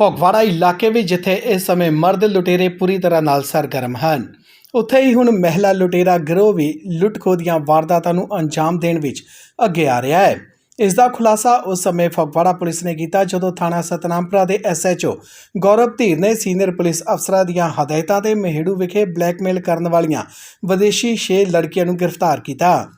ਫਗਵਾੜਾ ਇਲਾਕੇ ਵਿੱਚ ਜਿੱਥੇ ਇਸ ਸਮੇਂ ਮਰਦ ਲੁਟੇਰੇ ਪੂਰੀ ਤਰ੍ਹਾਂ ਨਾਲ ਸਰਗਰਮ ਹਨ। ਉੱਥੇ ਹੀ ਹੁਣ ਮਹਿਲਾ ਲੁਟੇਰਾ ਗਿਰੋਹ ਵੀ ਲੁੱਟ-ਖੋਹ ਦੀਆਂ ਵਾਰਦਾਤਾਂ ਨੂੰ ਅੰਜਾਮ ਦੇਣ ਵਿੱਚ ਅੱਗੇ ਆ ਰਿਹਾ ਹੈ। ਇਸ ਦਾ ਖੁਲਾਸਾ ਉਸ ਸਮੇਂ ਫਗਵਾੜਾ ਪੁਲਿਸ ਨੇ ਕੀਤਾ ਜਦੋਂ ਥਾਣਾ ਸਤਨਾਮਪੁਰਾ ਦੇ ਐਸਐਚਓ ਗੌਰਵ ਧੀਰ ਨੇ ਸੀਨੀਅਰ ਪੁਲਿਸ ਅਫਸਰਾਂ ਦੀਆਂ ਹਦਾਇਤਾਂ ਤੇ ਮਹਿੜੂ ਵਿਖੇ ਬਲੈਕਮੇਲ ਕਰਨ ਵਾਲੀਆਂ ਵਿਦੇਸ਼ੀ 6 ਲੜਕੀਆਂ ਨੂੰ ਗ੍ਰਿਫਤਾਰ ਕੀਤਾ।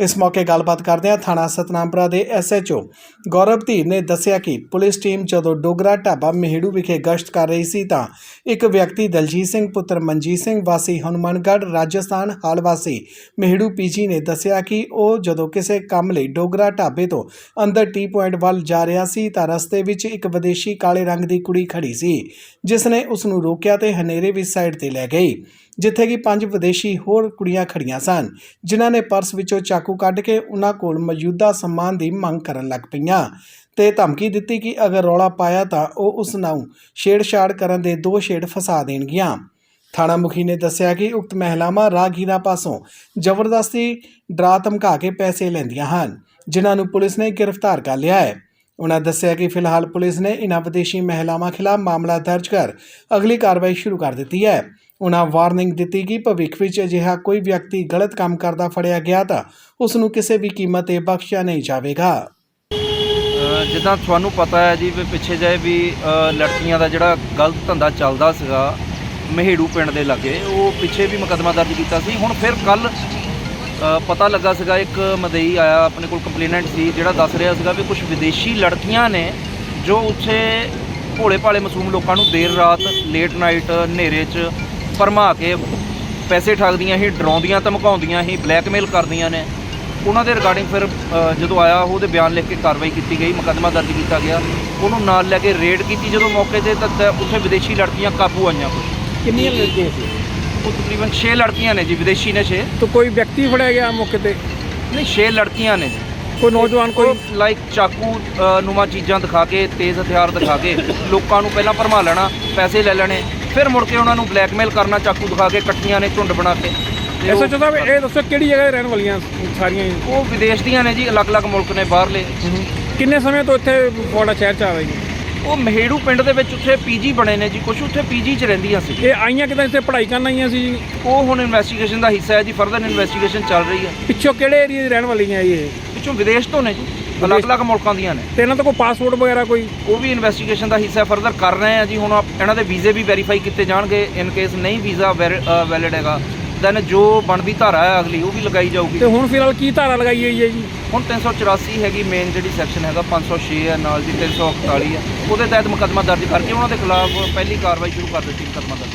ਇਸ ਮੌਕੇ ਗੱਲਬਾਤ ਕਰਦਿਆਂ ਥਾਣਾ ਸਤਨਾਮਪੁਰਾ ਦੇ ਐਸਐਚਓ ਗੌਰਵ ਧੀਰ ਨੇ ਦੱਸਿਆ ਕਿ ਪੁਲਿਸ ਟੀਮ ਜਦੋਂ ਡੋਗਰਾ ਢਾਬਾ ਮਹਿੜੂ ਵਿਖੇ ਗਸ਼ਤ ਕਰ ਰਹੀ ਸੀ ਤਾਂ ਇੱਕ ਵਿਅਕਤੀ ਦਲਜੀਤ ਸਿੰਘ, ਪੁੱਤਰ ਮਨਜੀਤ ਸਿੰਘ, ਵਾਸੀ ਹਨੂਮਾਨਗੜ੍ਹ, ਰਾਜਸਥਾਨ, ਹਾਲ ਵਾਸੀ ਮਹਿੜੂ ਪੀਜੀ ਨੇ ਦੱਸਿਆ ਕਿ ਉਹ ਜਦੋਂ ਕਿਸੇ ਕੰਮ ਲਈ ਡੋਗਰਾ ਢਾਬੇ ਤੋਂ ਅੰਦਰ ਟੀ ਪੁਆਇੰਟ ਵੱਲ ਜਾ ਰਿਹਾ ਸੀ ਤਾਂ ਰਸਤੇ ਵਿੱਚ ਇੱਕ ਵਿਦੇਸ਼ੀ ਕਾਲੇ ਰੰਗ ਦੀ ਕੁੜੀ ਖੜੀ ਸੀ, ਜਿਸ ਨੇ ਉਸ ਨੂੰ ਰੋਕਿਆ ਤੇ ਹਨੇਰੇ ਵਿੱਚ ਸਾਈਡ ਤੇ ਲੈ ਗਈ। ਜਿੱਥੇ ਕਿ ਪੰਜ ਵਿਦੇਸ਼ੀ ਹੋਰ ਕੁੜੀਆਂ ਖੜੀਆਂ ਸਨ, ਜਿਨ੍ਹਾਂ ਨੇ ਪਰਸ ਵਿੱਚੋਂ ਚਾਕੂ ਕੱਢ ਕੇ ਉਹਨਾਂ ਕੋਲ ਮੌਜੂਦਾ ਸਮਾਨ ਦੀ ਮੰਗ ਕਰਨ ਲੱਗ ਪਈਆਂ। ਤੇ ਧਮਕੀ ਦਿੱਤੀ ਕਿ ਅਗਰ ਰੌਲਾ ਪਾਇਆ ਤਾਂ ਉਹ ਉਸ ਨੂੰ ਛੇੜਛਾੜ ਕਰਨ ਦੇ ਦੋ ਛੇੜ ਫਸਾ ਦੇਣਗੀਆਂ। ਥਾਣਾ ਮੁਖੀ ਨੇ ਦੱਸਿਆ ਕਿ ਉਕਤ ਮਹਿਲਾਵਾਂ ਰਾਗੀਰਾ ਪਾਸੋਂ ਜ਼ਬਰਦਸਤੀ ਡਰਾ ਧਮਕਾ ਕੇ ਪੈਸੇ ਲੈਂਦੀਆਂ ਹਨ, ਜਿਨ੍ਹਾਂ ਨੂੰ ਪੁਲਿਸ ਨੇ ਗ੍ਰਿਫਤਾਰ ਕਰ ਲਿਆ ਹੈ। ਉਹਨਾਂ ਦੱਸਿਆ ਕਿ ਫਿਲਹਾਲ ਪੁਲਿਸ ਨੇ ਇਨ੍ਹਾਂ ਵਿਦੇਸ਼ੀ ਮਹਿਲਾਵਾਂ ਖਿਲਾਫ ਮਾਮਲਾ ਦਰਜ ਕਰ ਅਗਲੀ ਕਾਰਵਾਈ ਸ਼ੁਰੂ ਕਰ ਦਿੱਤੀ ਹੈ। ਉਹਨਾਂ ਵਾਰਨਿੰਗ ਦਿੱਤੀ ਕਿ ਭਵਿੱਖ ਵਿੱਚ ਅਜਿਹਾ ਕੋਈ ਵਿਅਕਤੀ ਗਲਤ ਕੰਮ ਕਰਦਾ ਫੜਿਆ ਗਿਆ ਤਾਂ ਉਸ ਨੂੰ ਕਿਸੇ ਵੀ ਕੀਮਤ ਤੇ ਬਖਸ਼ਿਆ ਨਹੀਂ ਜਾਵੇਗਾ। ਅ, ਜਿੱਦਾਂ ਤੁਹਾਨੂੰ ਪਤਾ ਹੈ ਜੀ ਵੀ ਪਿੱਛੇ ਜਿਹੇ ਵੀ ਅ, ਲੜਕੀਆਂ ਦਾ ਜਿਹੜਾ ਗਲਤ ਧੰਦਾ ਚੱਲਦਾ ਸੀਗਾ ਮਹੇੜੂ ਪਿੰਡ ਦੇ ਲਾਗੇ ਉਹ ਪਿੱਛੇ ਵੀ ਮੁਕੱਦਮਾ ਦਰਜ ਕੀਤਾ ਸੀ। ਹੁਣ ਫਿਰ ਕੱਲ ਪਤਾ ਲੱਗਾ ਸੀਗਾ ਇੱਕ ਮਦਈ ਆਇਆ ਆਪਣੇ ਕੋਲ ਕੰਪਲੇਨੈਂਟ ਸੀ ਜਿਹੜਾ ਦੱਸ ਰਿਹਾ ਸੀਗਾ ਵੀ ਕੁਝ ਵਿਦੇਸ਼ੀ ਲੜਕੀਆਂ ਨੇ ਜੋ ਉੱਥੇ ਭੋਲੇ ਭਾਲੇ ਮਾਸੂਮ ਲੋਕਾਂ ਨੂੰ ਦੇਰ ਰਾਤ ਲੇਟ ਨਾਈਟ ਹਨੇਰੇ 'ਚ ਭਰਮਾ ਕੇ ਪੈਸੇ ਠੱਗਦੀਆਂ ਸੀ ਡਰਾਉਂਦੀਆਂ ਧਮਕਾਉਂਦੀਆਂ ਸੀ ਬਲੈਕਮੇਲ ਕਰਦੀਆਂ ਨੇ। ਉਹਨਾਂ ਦੇ ਰਿਗਾਰਡਿੰਗ ਫਿਰ ਜਦੋਂ ਆਇਆ ਉਹਦੇ ਬਿਆਨ ਲਿਖ ਕੇ ਕਾਰਵਾਈ ਕੀਤੀ ਗਈ ਮੁਕੱਦਮਾ ਦਰਜ ਕੀਤਾ ਗਿਆ। ਉਹਨੂੰ ਨਾਲ ਲੈ ਕੇ ਰੇਡ ਕੀਤੀ ਜਦੋਂ ਮੌਕੇ ਤੇ ਤਾਂ ਉੱਥੇ ਵਿਦੇਸ਼ੀ ਲੜਕੀਆਂ ਕਾਬੂ ਆਈਆਂ ਕੁਝ ਕਿੰਨੀਆਂ ਲੜਕੀਆਂ ਸੀ? ਉਹ ਤਕਰੀਬਨ 6 ਲੜਕੀਆਂ ਨੇ ਜੀ ਵਿਦੇਸ਼ੀ ਨੇ 6 ਤਾਂ ਕੋਈ ਵਿਅਕਤੀ ਫੜਿਆ ਗਿਆ ਮੌਕੇ ਤੇ? ਨਹੀਂ 6 ਲੜਕੀਆਂ ਨੇ। ਕੋਈ ਨੌਜਵਾਨ ਕੋਈ ਲਾਈਕ ਚਾਕੂ ਨੁਮਾ ਚੀਜ਼ਾਂ ਦਿਖਾ ਕੇ ਤੇਜ਼ ਹਥਿਆਰ ਦਿਖਾ ਕੇ ਲੋਕਾਂ ਨੂੰ ਪਹਿਲਾਂ ਭਰਮਾ ਲੈਣਾ ਪੈਸੇ ਲੈ ਲੈਣੇ। ਫਿਰ ਮੁੜ ਕੇ ਉਹਨਾਂ ਨੂੰ ਬਲੈਕਮੇਲ ਕਰਨਾ ਚਾਕੂ ਦਿਖਾ ਕੇ ਇਕੱਠੀਆਂ ਨੇ ਝੁੰਡ ਬਣਾ ਕੇ ਤੇ ਉਹ- ਸਾਹਿਬ ਇਹ ਦੱਸੋ ਕਿਹੜੀ ਜਗ੍ਹਾ 'ਤੇ ਰਹਿਣ ਵਾਲੀਆਂ ਸਾਰੀਆਂ ਹੀ? ਉਹ ਵਿਦੇਸ਼ ਦੀਆਂ ਨੇ ਜੀ ਅਲੱਗ-ਅਲੱਗ ਮੁਲਕ ਨੇ ਬਾਹਰਲੇ। ਕਿੰਨੇ ਸਮੇਂ ਤੋਂ ਇੱਥੇ ਫੋੜਾ ਸ਼ਹਿਰ 'ਚ ਆ ਰਹੀ ਉਹ ਮਹੇੜੂ ਪਿੰਡ ਦੇ ਵਿੱਚ ਉੱਥੇ ਪੀਜੀ ਬਣੇ ਨੇ ਜੀ ਕੁਝ ਉੱਥੇ ਪੀਜੀ 'ਚ ਰਹਿੰਦੀਆਂ ਸੀ। ਇਹ ਆਈਆਂ ਕਿਦਾਂ? ਇੱਥੇ ਪੜ੍ਹਾਈ ਕਰਨ ਆਈਆਂ ਸੀ ਜੀ? ਉਹ ਹੁਣ ਇਨਵੈਸਟੀਗੇਸ਼ਨ ਦਾ ਹਿੱਸਾ ਹੈ ਜੀ ਫਰਦਰ ਇਨਵੈਸਟੀਗੇਸ਼ਨ ਚੱਲ ਰਹੀ ਹੈ। ਪਿੱਛੋਂ ਕਿਹੜੇ ਏਰੀਆ ਦੀ ਰਹਿਣ ਵਾਲੀਆਂ ਇਹ? ਪਿੱਛੋਂ ਵਿਦੇਸ਼ ਤੋਂ ਨੇ ਜੀ ਅਲੱਗ-ਅਲੱਗ ਮੁਲਕਾਂ ਦੀਆਂ ਨੇ। ਤੇ ਇਹਨਾਂ ਦਾ ਕੋਈ ਪਾਸਪੋਰਟ ਵਗੈਰਾ ਕੋਈ? ਉਹ ਵੀ ਇਨਵੈਸਟੀਗੇਸ਼ਨ ਦਾ ਹਿੱਸਾ ਫਰਦਰ ਕਰ ਰਹੇ ਆ ਜੀ ਹੁਣ ਇਹਨਾਂ ਦੇ ਵੀਜ਼ੇ ਵੀ ਵੈਰੀਫਾਈ ਕੀਤੇ ਜਾਣਗੇ ਇਨ ਕੇਸ ਨਹੀਂ ਵੀਜ਼ਾ ਵੈਲਿਡ ਹੈਗਾ। ਦੈਨ ਜੋ ਬਣਦੀ ਧਾਰਾ ਹੈ ਅਗਲੀ ਉਹ ਵੀ ਲਗਾਈ ਜਾਊਗੀ। ਤੇ ਹੁਣ ਫਿਲਹਾਲ ਕੀ ਧਾਰਾ ਲਗਾਈ ਹੋਈ ਹੈ ਜੀ? ਹੁਣ 384 ਹੈਗੀ ਮੇਨ ਜਿਹੜੀ ਸੈਕਸ਼ਨ ਹੈਗਾ 506 ਹੈ ਨਾਲ ਦੀ 341 ਹੈ। ਉਹਦੇ ਤਹਿਤ ਮੁਕੱਦਮਾ ਦਰਜ ਕਰਕੇ ਉਹਨਾਂ ਦੇ ਖਿਲਾਫ ਪਹਿਲੀ ਕਾਰਵਾਈ ਸ਼ੁਰੂ ਕਰ ਦਿੱਤੀ ਮੁਕੱਦਮਾ ਦਰਜ